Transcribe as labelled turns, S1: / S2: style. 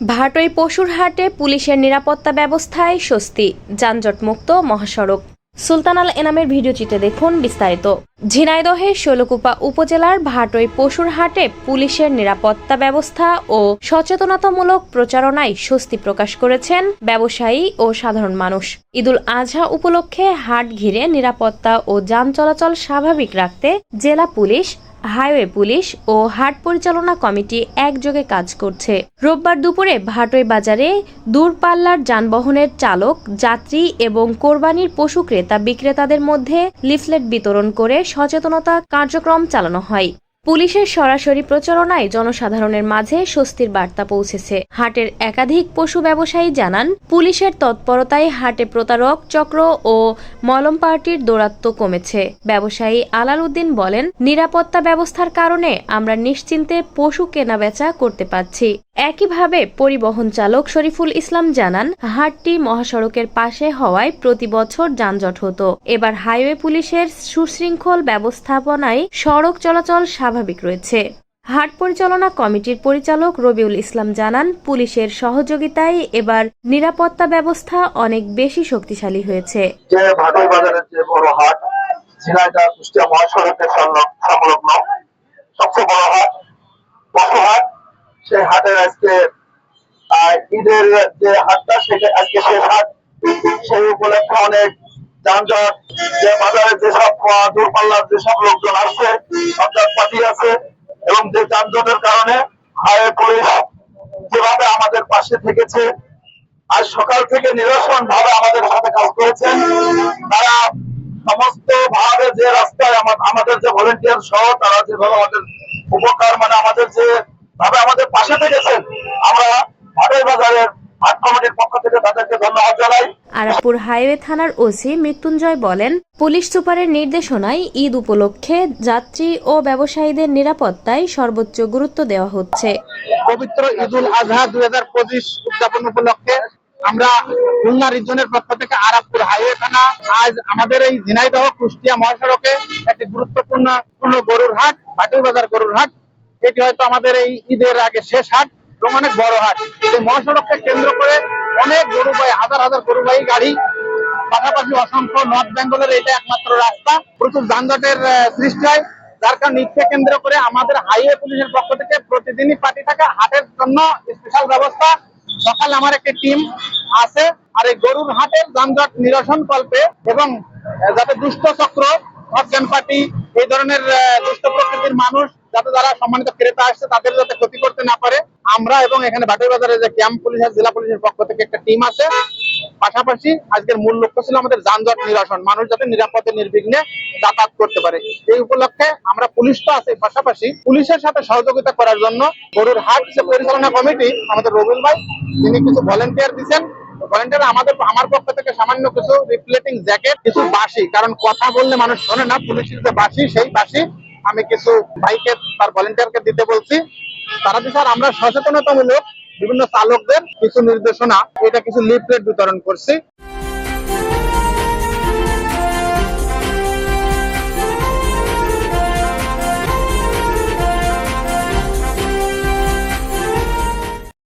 S1: ভাটই পশুর হাটে পুলিশের নিরাপত্তা ব্যবস্থায় স্বস্তি, যানজটমুক্ত মহাসড়ক। সুলতান আল এনামের ভিডিওচিতে দেখুন বিস্তারিত। ঝিনাইদহে শৈলকুপা উপজেলার ভাটই পশুর হাটে পুলিশের নিরাপত্তা ব্যবস্থা ও সচেতনতামূলক প্রচারণায় স্বস্তি প্রকাশ করেছেন ব্যবসায়ী ও সাধারণ মানুষ। ঈদুল আজহা উপলক্ষে হাট ঘিরে নিরাপত্তা ও যান চলাচল স্বাভাবিক রাখতে জেলা পুলিশ হাইওয়ে পুলিশ ও হাট পরিচালনা কমিটি একযোগে কাজ করছে। রোববার দুপুরে ভাটই বাজারে দূরপাল্লার যানবাহনের চালক, যাত্রী এবং কোরবানির পশু ক্রেতা বিক্রেতাদের মধ্যে লিফলেট বিতরণ করে সচেতনতা কার্যক্রম চালানো হয়। পুলিশের সরাসরি প্রচারণায় জনসাধারণের মাঝে স্বস্তির বার্তা পৌঁছেছে। হাটের একাধিক পশু ব্যবসায়ী জানান, পুলিশের তৎপরতায় হাটে প্রতারক চক্র ও মলম পার্টির দৌরাত্ম্য কমেছে। ব্যবসায়ী আলাল উদ্দিন বলেন, নিরাপত্তা ব্যবস্থার কারণে আমরা নিশ্চিন্তে পশু কেনাবেচা করতে পারছি। একইভাবে পরিবহন চালক শরীফুল ইসলাম জানান, হাটটি মহাসড়কের পাশে হওয়ায় প্রতি বছর যানজট হতো। এবার হাইওয়ে পুলিশের সুশৃঙ্খল ব্যবস্থাপনায় সড়ক চলাচল স্বাভাবিক রয়েছে। হাট পরিচালনা কমিটির পরিচালক রবিউল ইসলাম জানান, পুলিশের সহযোগিতায় এবার নিরাপত্তা ব্যবস্থা অনেক বেশি শক্তিশালী হয়েছে।
S2: বড় হাট মহাসড়কের সংলগ্ন সবচেয়ে বড় হাট পশু হাট সেই হাটের আজকে ঈদের যে হাটটা, সেটা আজকে শেষ হাট। সেই উপলক্ষে অনেক যানজট, যে বাজারে যেসব দূরপাল্লার যেসব লোকজন আসছে সঞ্চারপাতি আছে, এবং যে যানজটের কারণে পুলিশ যেভাবে আমাদের পাশে থেকেছে, আজ সকাল থেকে নিরসন ভাবে আমাদের সাথে কাজ করেছেন তারা সমস্ত ভাবে যে রাস্তায় আমাদের যে ভলেন্টিয়ার সহ, তারা যেভাবে আমাদের উপকার মানে আমাদের যে ভাবে আমাদের পাশে থেকেছেন। আমরা হাটের বাজারের হাট কমিটির পক্ষ থেকে তাদেরকে ধন্যবাদ জানাই।
S1: আরাপুর হাইওয়ে থানার ওসি মৃত্যুঞ্জয় বলেন পুলিশ সুপারের নির্দেশনায় ঈদ উপলক্ষে যাত্রী ও ব্যবসায়ীদের নিরাপত্তায় সর্বোচ্চ গুরুত্ব দেওয়া হচ্ছে।
S3: পবিত্র ঈদুল আজহা দুই হাজার পঁচিশ উদযাপন উপলক্ষে আমরা খুলনা রিজনের পক্ষ থেকে আরাপুর হাইওয়ে থানা আজ আমাদের এই ঝিনাইদহ কুষ্টিয়া মহাসড়কে একটি গুরুত্বপূর্ণ পূর্ণ গরুর হাট ভাটুর বাজার গরুর হাট এটি হয়তো আমাদের এই ঈদের আগে শেষ হাট এবং অনেক বড় হাট। এই মহাসড়ককে কেন্দ্র করে অনেক গরুবাহী হাজার হাজার গরুবাহী গাড়ি। পাশাপাশি অসংখ্য নর্থ বেঙ্গলের এটা একমাত্র রাস্তা, প্রচুর যানজটের সৃষ্টি হয়। যার কারণে ঈদকে কেন্দ্র করে আমাদের হাইওয়ে পুলিশের পক্ষ থেকে প্রতিদিনই পার্টি থাকে হাটের জন্য স্পেশাল ব্যবস্থা। সকালে আমার একটি টিম আছে, আর এই গরুর হাটের যানজট নিরসন কল্পে এবং যাতে দুষ্ট চক্র অজ্ঞান পার্টি এই ধরনের দুষ্ট প্রকৃতির মানুষ যাতে যারা সম্মানিত ক্রেতা আসছে, তাদের যাতে ক্ষতি করতে না পারে। আমরা এবং এখানে ভাটুর বাজারে যে ক্যাম্প পুলিশ জেলা পুলিশের পক্ষ থেকে একটা টিম আছে। পাশাপাশি আজকের মূল লক্ষ্য ছিল আমাদের যানজট নিরসন, মানুষ যাতে নিরাপদে, নির্বিঘ্নে যাতায়াত করতে পারে। এই উপলক্ষে আমরা পুলিশ তো আছে পাশাপাশি পুলিশের সাথে সহযোগিতা করার জন্য গরুর হাট যে পরিচালনা কমিটি, আমাদের রবিল ভাই, তিনি কিছু ভলেন্টিয়ার দিচ্ছেন। ভলেন্টিয়ার আমাদের, আমার পক্ষ থেকে সামান্য কিছু রিফ্লেটিং জ্যাকেট কিছু বাসি কারণ কথা বললে মানুষ শোনে না, পুলিশের যে বাসি সেই বাসি আমি কিছু ভাইকে, তার ভলেন্টিয়ারকে দিতে বলছি। তারা যে স্যার, আমরা সচেতনতামূলক বিভিন্ন চালকদের কিছু নির্দেশনা, এটা কিছু লিফলেট বিতরণ করছি।